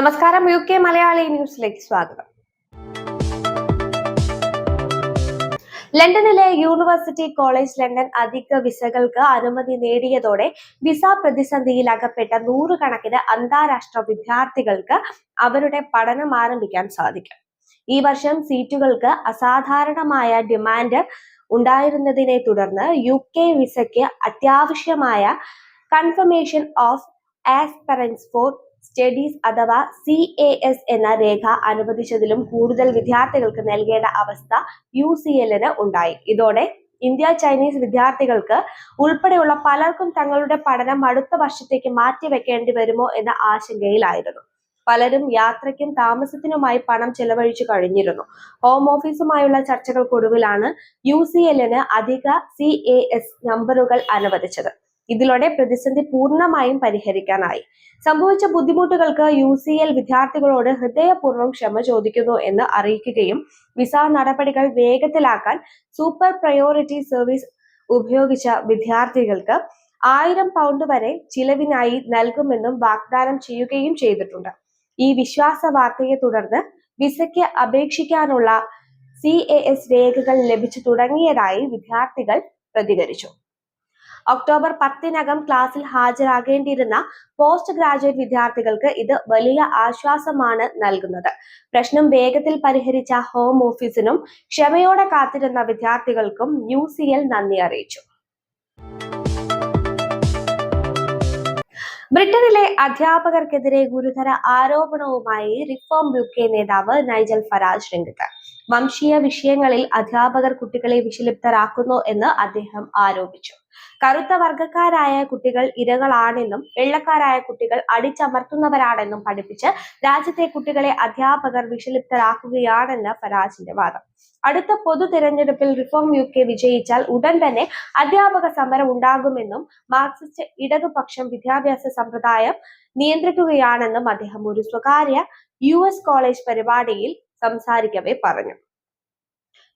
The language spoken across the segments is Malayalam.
നമസ്കാരം യു കെ മലയാളി ന്യൂസിലേക്ക് സ്വാഗതം. ലണ്ടനിലെ യൂണിവേഴ്സിറ്റി കോളേജ് ലണ്ടൻ അധിക വിസകൾക്ക് അനുമതി നേടിയതോടെ വിസ പ്രതിസന്ധിയിൽ അകപ്പെട്ട നൂറുകണക്കിന് അന്താരാഷ്ട്ര വിദ്യാർത്ഥികൾക്ക് അവരുടെ പഠനം ആരംഭിക്കാൻ സാധിക്കും. ഈ വർഷം സീറ്റുകൾക്ക് അസാധാരണമായ ഡിമാൻഡ് ഉണ്ടായിരുന്നതിനെ തുടർന്ന് യു കെ വിസയ്ക്ക് അത്യാവശ്യമായ confirmation of acceptance for studies അഥവാ സി എ എസ് എന്ന രേഖ അനുവദിച്ചതിലും കൂടുതൽ വിദ്യാർത്ഥികൾക്ക് നൽകേണ്ട അവസ്ഥ യു സി എല്ലിന് ഉണ്ടായി. ഇതോടെ ഇന്ത്യ ചൈനീസ് വിദ്യാർത്ഥികൾക്ക് ഉൾപ്പെടെയുള്ള പലർക്കും തങ്ങളുടെ പഠനം അടുത്ത വർഷത്തേക്ക് മാറ്റിവെക്കേണ്ടി വരുമോ എന്ന ആശങ്കയിലായിരുന്നു. പലരും യാത്രയ്ക്കും താമസത്തിനുമായി പണം ചെലവഴിച്ചു കഴിഞ്ഞിരുന്നു. ഹോം ഓഫീസുമായുള്ള ചർച്ചകൾക്കൊടുവിലാണ് യു സി എല്ലിന് അധിക സി എ എസ് നമ്പറുകൾ അനുവദിച്ചത്. ഇതിലൂടെ പ്രതിസന്ധി പൂർണമായും പരിഹരിക്കാനായി. സംഭവിച്ച ബുദ്ധിമുട്ടുകൾക്ക് യു സി എൽ വിദ്യാർത്ഥികളോട് ഹൃദയപൂർവം ക്ഷമ ചോദിക്കുന്നു എന്ന് അറിയിക്കുകയും വിസ നടപടികൾ വേഗത്തിലാക്കാൻ സൂപ്പർ പ്രയോറിറ്റി സർവീസ് ഉപയോഗിച്ച വിദ്യാർത്ഥികൾക്ക് ആയിരം പൗണ്ട് വരെ ചിലവിനായി നൽകുമെന്നും വാഗ്ദാനം ചെയ്യുകയും ചെയ്തിട്ടുണ്ട്. ഈ വിശ്വാസ വാർത്തയെ തുടർന്ന് വിസയ്ക്ക് അപേക്ഷിക്കാനുള്ള സി രേഖകൾ ലഭിച്ചു തുടങ്ങിയതായി വിദ്യാർത്ഥികൾ പ്രതികരിച്ചു. ഒക്ടോബർ പത്തിനകം ക്ലാസ്സിൽ ഹാജരാകേണ്ടിയിരുന്ന പോസ്റ്റ് ഗ്രാജുവേറ്റ് വിദ്യാർത്ഥികൾക്ക് ഇത് വലിയ ആശ്വാസമാണ് നൽകുന്നത്. പ്രശ്നം വേഗത്തിൽ പരിഹരിച്ച ഹോം ഓഫീസിനും ക്ഷമയോടെ കാത്തിരുന്ന വിദ്യാർത്ഥികൾക്കും യു സി എൽ നന്ദി അറിയിച്ചു. ബ്രിട്ടനിലെ അധ്യാപകർക്കെതിരെ ഗുരുതര ആരോപണവുമായി റിഫോം കെ നേതാവ് നൈജൽ ഫരാജ് രംഗത്ത്. വംശീയ വിഷയങ്ങളിൽ അധ്യാപകർ കുട്ടികളെ വിഷലിപ്തരാക്കുന്നു എന്ന് അദ്ദേഹം ആരോപിച്ചു. കറുത്ത വർഗക്കാരായ കുട്ടികൾ ഇരകളാണെന്നും വെള്ളക്കാരായ കുട്ടികൾ അടിച്ചമർത്തുന്നവരാണെന്നും പഠിപ്പിച്ച് രാജ്യത്തെ കുട്ടികളെ അധ്യാപകർ വിഷലിപ്തരാക്കുകയാണെന്ന് ഫരാജിന്റെ വാദം. അടുത്ത പൊതു തിരഞ്ഞെടുപ്പിൽ റിഫോം യു കെ വിജയിച്ചാൽ ഉടൻ തന്നെ അധ്യാപക സമരം ഉണ്ടാകുമെന്നും മാർക്സിസ്റ്റ് ഇടതുപക്ഷം വിദ്യാഭ്യാസ സമ്പ്രദായം നിയന്ത്രിക്കുകയാണെന്നും അദ്ദേഹം ഒരു സ്വകാര്യ യു കോളേജ് പരിപാടിയിൽ സംസാരിക്കവേ പറഞ്ഞു.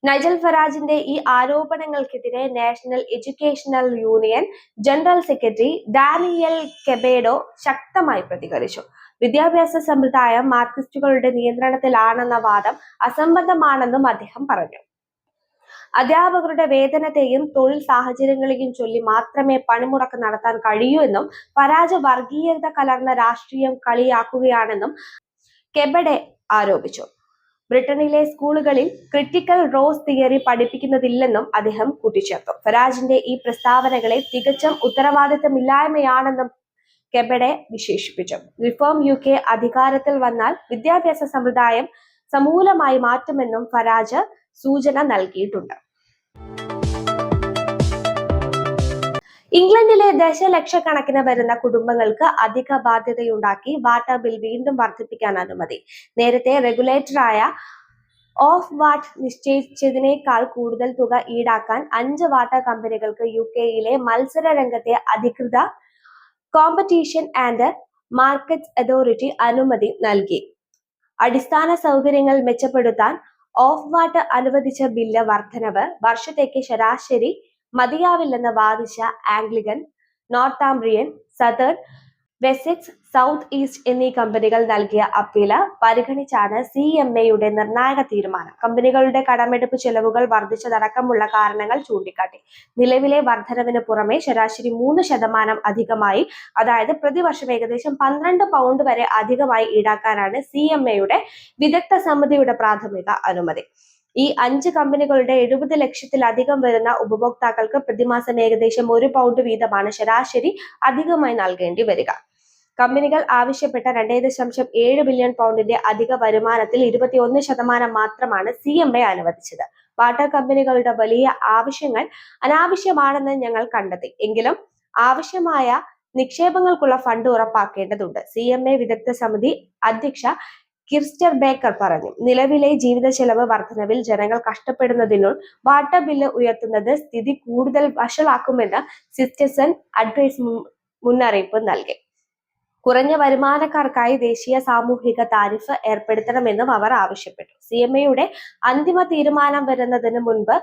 നൈജൽ ഫറാജിന്റെ ഈ ആരോപണങ്ങൾക്കെതിരെ national educational union general secretary Daniel Kebede ശക്തമായി പ്രതികരിച്ചു. വിദ്യാഭ്യാസ സമ്പ്രദായം മാർക്സിസ്റ്റുകളുടെ നിയന്ത്രണത്തിലാണെന്ന വാദം അസംബന്ധമാണെന്നും അദ്ദേഹം പറഞ്ഞു. അധ്യാപകരുടെ വേതനത്തെയും തൊഴിൽ സാഹചര്യങ്ങളെയും ചൊല്ലി മാത്രമേ പണിമുടക്ക് നടത്താൻ കഴിയൂ എന്നും പരാജ വർഗീയത കലർന്ന രാഷ്ട്രീയം കളിയാക്കുകയാണെന്നും കെബഡെ ആരോപിച്ചു. ബ്രിട്ടനിലെ സ്കൂളുകളിൽ ക്രിട്ടിക്കൽ റോസ് തിയറി പഠിപ്പിക്കുന്നതില്ലെന്നും അദ്ദേഹം കൂട്ടിച്ചേർത്തു. ഫരാജിന്റെ ഈ പ്രസ്താവനകളെ തികച്ചും ഉത്തരവാദിത്തമില്ലായ്മയാണെന്നും കെബഡെ വിശേഷിപ്പിച്ചു. റിഫോം യു കെ അധികാരത്തിൽ വന്നാൽ വിദ്യാഭ്യാസ സമ്പ്രദായം സമൂലമായി മാറ്റുമെന്നും ഫരാജ് സൂചന നൽകിയിട്ടുണ്ട്. ഇംഗ്ലണ്ടിലെ ദശലക്ഷക്കണക്കിന് വരുന്ന കുടുംബങ്ങൾക്ക് അധിക ബാധ്യതയുണ്ടാക്കി വാട്ടർ ബിൽ വീണ്ടും വർദ്ധിപ്പിക്കാൻ അനുമതി. നേരത്തെ റെഗുലേറ്ററായ ഓഫ് വാട്ട് നിശ്ചയിച്ചതിനേക്കാൾ കൂടുതൽ തുക ഈടാക്കാൻ അഞ്ച് വാട്ടർ കമ്പനികൾക്ക് യു കെയിലെ മത്സര രംഗത്തെ അധികൃത കോമ്പറ്റീഷൻ ആൻഡ് മാർക്കറ്റ് അതോറിറ്റി അനുമതി നൽകി. അടിസ്ഥാന സൗകര്യങ്ങൾ മെച്ചപ്പെടുത്താൻ ഓഫ് വാട്ട് അനുവദിച്ച ബില്ല് വർധനവ് വർഷത്തേക്ക് ശരാശരി മതിയാവില്ലെന്ന് വാദിച്ച Anglian Northumbrian Southern Wessex South East എന്നീ കമ്പനികൾ നൽകിയ അപ്പീൽ പരിഗണിച്ചാണ് സി എം എയുടെ നിർണായക തീരുമാനം. കമ്പനികളുടെ കടമെടുപ്പ് ചെലവുകൾ വർദ്ധിച്ചതടക്കമുള്ള കാരണങ്ങൾ ചൂണ്ടിക്കാട്ടി. നിലവിലെ വർധനവിന് പുറമെ ശരാശരി മൂന്ന് ശതമാനം അധികമായി അതായത് പ്രതിവർഷം ഏകദേശം പന്ത്രണ്ട് പൗണ്ട് വരെ അധികമായി ഈടാക്കാനാണ് സി എം എയുടെ വിദഗ്ധ സമിതിയുടെ പ്രാഥമിക അനുമതി. ഈ അഞ്ച് കമ്പനികളുടെ എഴുപത് ലക്ഷത്തിലധികം വരുന്ന ഉപഭോക്താക്കൾക്ക് പ്രതിമാസം ഏകദേശം ഒരു പൗണ്ട് വീതമാണ് ശരാശരി അധികമായി നൽകേണ്ടി വരിക. കമ്പനികൾ ആവശ്യപ്പെട്ട രണ്ടേ ദശാംശം ഏഴ് ബില്യൺ പൗണ്ടിന്റെ അധിക വരുമാനത്തിൽ ഇരുപത്തിയൊന്ന് ശതമാനം മാത്രമാണ് സി എം എ അനുവദിച്ചത്. വാട്ടർ കമ്പനികളുടെ വലിയ ആവശ്യങ്ങൾ അനാവശ്യമാണെന്ന് ഞങ്ങൾ കണ്ടെത്തി. എങ്കിലും ആവശ്യമായ നിക്ഷേപങ്ങൾക്കുള്ള ഫണ്ട് ഉറപ്പാക്കേണ്ടതുണ്ട്. സി എം എ വിദഗ്ധ സമിതി അധ്യക്ഷ കിർസ്റ്റർ ബേക്കർ പറഞ്ഞു നിലവിലെ ജീവിത ചെലവ് വർധനവിൽ ജനങ്ങൾ കഷ്ടപ്പെടുന്നതിനും വാട്ടർ ബില്ല് ഉയർത്തുന്നത് സ്ഥിതി കൂടുതൽ വഷളാക്കുമെന്ന് സിസ്റ്റസൺ അഡ്വൈസ് മുന്നറിയിപ്പ് നൽകി. കുറഞ്ഞ വരുമാനക്കാർക്കായി ദേശീയ സാമൂഹിക താരിഫ് ഏർപ്പെടുത്തണമെന്നും അവർ ആവശ്യപ്പെട്ടു. സി എം എയുടെ അന്തിമ തീരുമാനം വരുന്നതിന് മുൻപ്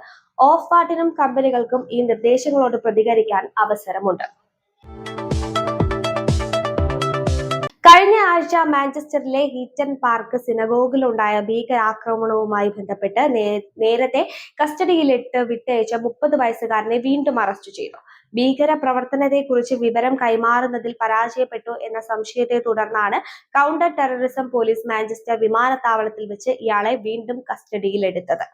ഓഫ് വാട്ടിനും കമ്പനികൾക്കും ഈ നിർദ്ദേശങ്ങളോട് പ്രതികരിക്കാൻ അവസരമുണ്ട്. കഴിഞ്ഞ ആഴ്ച മാഞ്ചസ്റ്ററിലെ ഹീറ്റൺ പാർക്ക് സിനഗോഗിലുണ്ടായ ഭീകരാക്രമണവുമായി ബന്ധപ്പെട്ട് നേരത്തെ കസ്റ്റഡിയിലിട്ട് വിട്ടയച്ച മുപ്പത് വയസ്സുകാരനെ വീണ്ടും അറസ്റ്റ് ചെയ്തു. ഭീകര പ്രവർത്തനത്തെക്കുറിച്ച് വിവരം കൈമാറുന്നതിൽ പരാജയപ്പെട്ടു എന്ന സംശയത്തെ തുടർന്നാണ് കൗണ്ടർ ടെററിസം പോലീസ് മാഞ്ചസ്റ്റർ വിമാനത്താവളത്തിൽ വെച്ച് ഇയാളെ വീണ്ടും കസ്റ്റഡിയിലെടുത്തത്.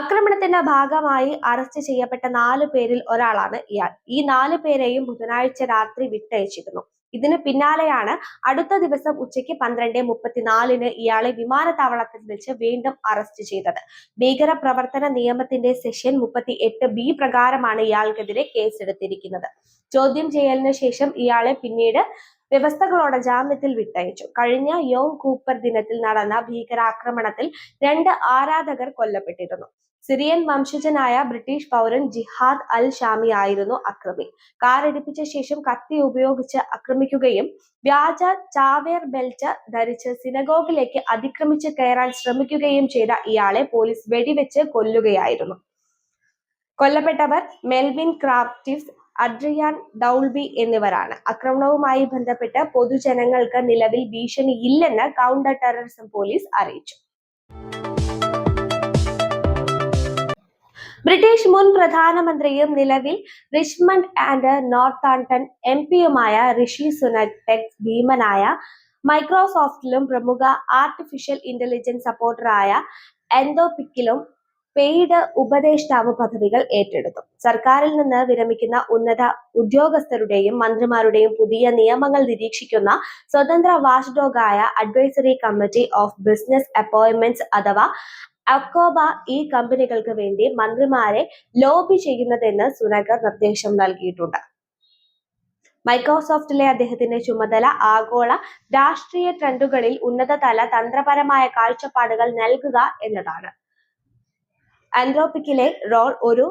ആക്രമണത്തിന്റെ ഭാഗമായി അറസ്റ്റ് ചെയ്യപ്പെട്ട നാലു പേരിൽ ഒരാളാണ് ഇയാൾ. ഈ നാലു പേരെയും ബുധനാഴ്ച രാത്രി വിട്ടയച്ചിരുന്നു. ഇതിന് പിന്നാലെയാണ് അടുത്ത ദിവസം ഉച്ചയ്ക്ക് പന്ത്രണ്ട് മുപ്പത്തിനാലിന് ഇയാളെ വിമാനത്താവളത്തിൽ വെച്ച് വീണ്ടും അറസ്റ്റ് ചെയ്തത്. ഭീകര പ്രവർത്തന നിയമത്തിന്റെ സെഷൻ മുപ്പത്തി എട്ട് ബി പ്രകാരമാണ് ഇയാൾക്കെതിരെ കേസെടുത്തിരിക്കുന്നത്. ചോദ്യം ചെയ്യലിന് ശേഷം ഇയാളെ പിന്നീട് വ്യവസ്ഥകളോടെ ജാമ്യത്തിൽ വിട്ടയച്ചു. കഴിഞ്ഞ യോങ് കൂപ്പർ ദിനത്തിൽ നടന്ന ഭീകരാക്രമണത്തിൽ രണ്ട് ആരാധകർ കൊല്ലപ്പെട്ടിരുന്നു. സിറിയൻ വംശജനായ ബ്രിട്ടീഷ് പൗരൻ ജിഹാദ് അൽ ഷാമി ആയിരുന്നു അക്രമി. കാർ ഇടിപ്പിച്ച ശേഷം കത്തി ഉപയോഗിച്ച് ആക്രമിക്കുകയും വ്യാജ ചാവേർ ബെൽറ്റ് ധരിച്ച് സിനഗോഗിലേക്ക് അതിക്രമിച്ച് കയറാൻ ശ്രമിക്കുകയും ചെയ്ത ഇയാളെ പോലീസ് വെടിവെച്ച് കൊല്ലുകയായിരുന്നു. കൊല്ലപ്പെട്ടവർ മെൽവിൻ ക്രാഫ്റ്റിസ് അഡ്രിയാൻ ഡൗൾബി എന്നിവരാണ്. ആക്രമണവുമായി ബന്ധപ്പെട്ട് പൊതുജനങ്ങൾക്ക് നിലവിൽ ഭീഷണി ഭീഷണിയില്ലെന്ന് കൗണ്ടർ ടെററിസം പോലീസ് അറിയിച്ചു. ബ്രിട്ടീഷ് മുൻ പ്രധാനമന്ത്രിയും നിലവിൽ റിച്ച്മണ്ട് ആൻഡ് നോർത്താംപ്ടൺ എം പിയുമായ ഋഷി സുനക് ടെക് ഭീമനായ മൈക്രോസോഫ്റ്റിലും പ്രമുഖ ആർട്ടിഫിഷ്യൽ ഇന്റലിജൻസ് സപ്പോർട്ടറായ എൻഡോപിക്കിലും പെയ്ഡ് ഉപദേഷ്ടാവ് പദവികൾ ഏറ്റെടുത്തു. സർക്കാരിൽ നിന്ന് വിരമിക്കുന്ന ഉന്നത ഉദ്യോഗസ്ഥരുടെയും മന്ത്രിമാരുടെയും പുതിയ നിയമങ്ങൾ നിരീക്ഷിക്കുന്ന സ്വതന്ത്ര വാച്ച്ഡോഗായ advisory committee of business appointments അഥവാ അക്കോബ ഈ കമ്പനികൾക്ക് വേണ്ടി മന്ത്രിമാരെ ലോബി ചെയ്യുന്നതെന്ന് സുനഗർ നിർദ്ദേശം നൽകിയിട്ടുണ്ട്. മൈക്രോസോഫ്റ്റിലെ അദ്ദേഹത്തിന്റെ ചുമതല ആഗോള രാഷ്ട്രീയ ട്രെൻഡുകളിൽ ഉന്നതതല തന്ത്രപരമായ കാഴ്ചപ്പാടുകൾ നൽകുക എന്നതാണ്. ആൻഡ്രോപിക്കിലെ റോൾ ഒരു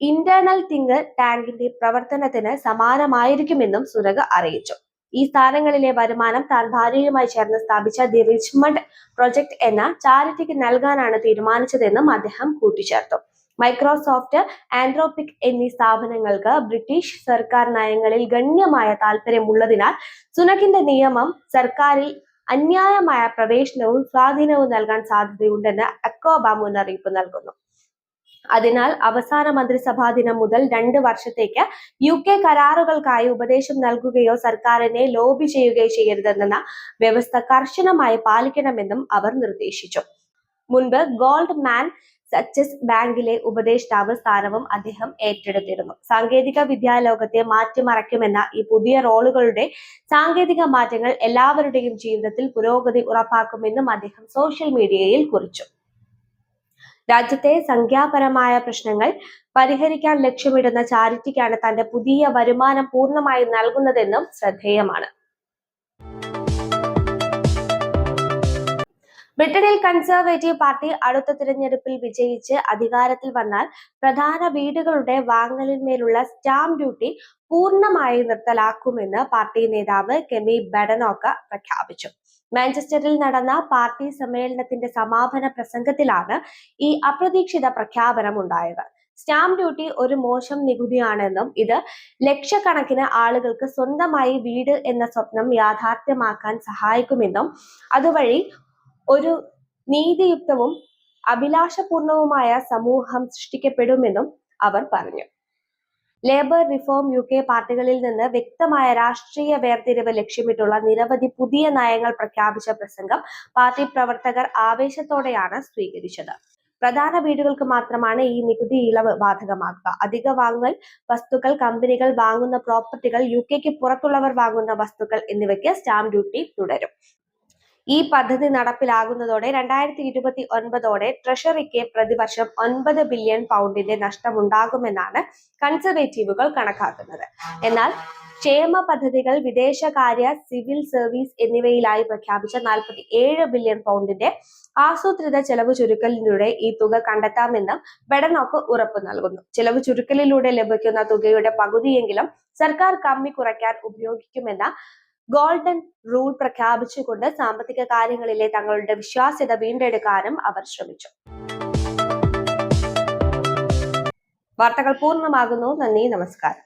ഇന്റേണൽ തിങ്ക് ടാങ്കിന്റെ പ്രവർത്തനത്തിന് സമാനമായിരിക്കുമെന്നും സുരഗ് അറിയിച്ചു. ഈ സ്ഥാനങ്ങളിലെ വരുമാനം താൻ ഭാര്യയുമായി ചേർന്ന് സ്ഥാപിച്ച ദി റിച്ച്മണ്ട് പ്രൊജക്ട് എന്ന ചാരിറ്റിക്ക് നൽകാനാണ് തീരുമാനിച്ചതെന്നും അദ്ദേഹം കൂട്ടിച്ചേർത്തു. മൈക്രോസോഫ്റ്റ് ആൻഡ്രോപിക് എന്നീ സ്ഥാപനങ്ങൾക്ക് ബ്രിട്ടീഷ് സർക്കാർ നയങ്ങളിൽ ഗണ്യമായ താല്പര്യമുള്ളതിനാൽ സുനകിന്റെ നിയമം സർക്കാരിൽ അന്യായമായ പ്രവേശനവും സ്വാധീനവും നൽകാൻ സാധ്യതയുണ്ടെന്ന് അക്കോബ മുന്നറിയിപ്പ് നൽകുന്നു. അതിനാൽ അവസാന മന്ത്രിസഭാ ദിനം മുതൽ രണ്ട് വർഷത്തേക്ക് യു കെ കരാറുകൾക്കായി ഉപദേശം നൽകുകയോ സർക്കാരിനെ ലോബി ചെയ്യുകയോ ചെയ്യരുതെന്ന വ്യവസ്ഥ കർശനമായി പാലിക്കണമെന്നും അവർ നിർദ്ദേശിച്ചു. മുൻപ് ഗോൾഡ് മാൻ സച്ചസ് ബാങ്കിലെ ഉപദേഷ്ടാവ് സ്ഥാനവും അദ്ദേഹം ഏറ്റെടുത്തിരുന്നു. സാങ്കേതിക വിദ്യാലോകത്തെ മാറ്റിമറയ്ക്കുമെന്ന ഈ പുതിയ റോളുകളുടെ സാങ്കേതിക മാറ്റങ്ങൾ എല്ലാവരുടെയും ജീവിതത്തിൽ പുരോഗതി ഉറപ്പാക്കുമെന്നും അദ്ദേഹം സോഷ്യൽ മീഡിയയിൽ കുറിച്ചു. രാജ്യത്തെ സംഖ്യാപരമായ പ്രശ്നങ്ങൾ പരിഹരിക്കാൻ ലക്ഷ്യമിടുന്ന ചാരിറ്റിക്കാണ് തന്റെ പുതിയ വരുമാനം പൂർണമായും നൽകുന്നതെന്നും ശ്രദ്ധേയമാണ്. ബ്രിട്ടനിൽ കൺസർവേറ്റീവ് പാർട്ടി അടുത്ത തിരഞ്ഞെടുപ്പിൽ വിജയിച്ച് അധികാരത്തിൽ വന്നാൽ പ്രധാന വീടുകളുടെ വാങ്ങലിന്മേലുള്ള സ്റ്റാമ്പ് ഡ്യൂട്ടി പൂർണമായി നിർത്തലാക്കുമെന്ന് പാർട്ടി നേതാവ് കെമി ബഡനോക്ക പ്രഖ്യാപിച്ചു. മാഞ്ചസ്റ്ററിൽ നടന്ന പാർട്ടി സമ്മേളനത്തിന്റെ സമാപന പ്രസംഗത്തിലാണ് ഈ അപ്രതീക്ഷിത പ്രഖ്യാപനം ഉണ്ടായത്. സ്റ്റാമ്പ് ഡ്യൂട്ടി ഒരു മോശം നികുതിയാണെന്നും ഇത് ലക്ഷക്കണക്കിന് ആളുകൾക്ക് സ്വന്തമായി വീട് എന്ന സ്വപ്നം യാഥാർത്ഥ്യമാക്കാൻ സഹായിക്കുമെന്നും അതുവഴി ഒരു നീതിയുക്തവും അഭിലാഷപൂർണവുമായ സമൂഹം സൃഷ്ടിക്കപ്പെടുമെന്നും അവർ പറഞ്ഞു. ലേബർ റിഫോം യു കെ പാർട്ടികളിൽ നിന്ന് വ്യക്തമായ രാഷ്ട്രീയ വേർതിരിവ് ലക്ഷ്യമിട്ടുള്ള നിരവധി പുതിയ നയങ്ങൾ പ്രഖ്യാപിച്ച പ്രസംഗം പാർട്ടി പ്രവർത്തകർ ആവേശത്തോടെയാണ് സ്വീകരിച്ചത്. പ്രധാന വീടുകൾക്ക് മാത്രമാണ് ഈ നികുതി ഇളവ് ബാധകമാക്കുക അധിക വാങ്ങൽ വസ്തുക്കൾ കമ്പനികൾ വാങ്ങുന്ന പ്രോപ്പർട്ടികൾ യു കെക്ക് പുറത്തുള്ളവർ വാങ്ങുന്ന വസ്തുക്കൾ എന്നിവയ്ക്ക് സ്റ്റാമ്പ് ഡ്യൂട്ടി തുടരും. ഈ പദ്ധതി നടപ്പിലാകുന്നതോടെ രണ്ടായിരത്തി ഇരുപത്തി ഒൻപതോടെ ട്രഷറിക്ക് പ്രതിവർഷം ഒൻപത് ബില്യൺ പൗണ്ടിന്റെ നഷ്ടമുണ്ടാകുമെന്നാണ് കൺസർവേറ്റീവുകൾ കണക്കാക്കുന്നത്. എന്നാൽ ക്ഷേമ പദ്ധതികൾ വിദേശകാര്യ സിവിൽ സർവീസ് എന്നിവയിലായി പ്രഖ്യാപിച്ച നാൽപ്പത്തി ഏഴ് ബില്യൺ പൗണ്ടിന്റെ ആസൂത്രിത ചെലവ് ചുരുക്കലിലൂടെ ഈ തുക കണ്ടെത്താമെന്നും ബെഡനോക്ക് ഉറപ്പ് നൽകുന്നു. ചെലവ് ചുരുക്കലിലൂടെ ലഭിക്കുന്ന തുകയുടെ പകുതിയെങ്കിലും സർക്കാർ കമ്മി കുറയ്ക്കാൻ ഉപയോഗിക്കുമെന്ന ഗോൾഡൻ റൂൾ പ്രഖ്യാപിച്ചുകൊണ്ട് സാമ്പത്തിക കാര്യങ്ങളിലെ തങ്ങളുടെ വിശ്വാസ്യത വീണ്ടെടുക്കാനും അവർ ശ്രമിച്ചു. വാർത്തകൾ പൂർണമാകുന്നു. നന്ദി നമസ്കാരം.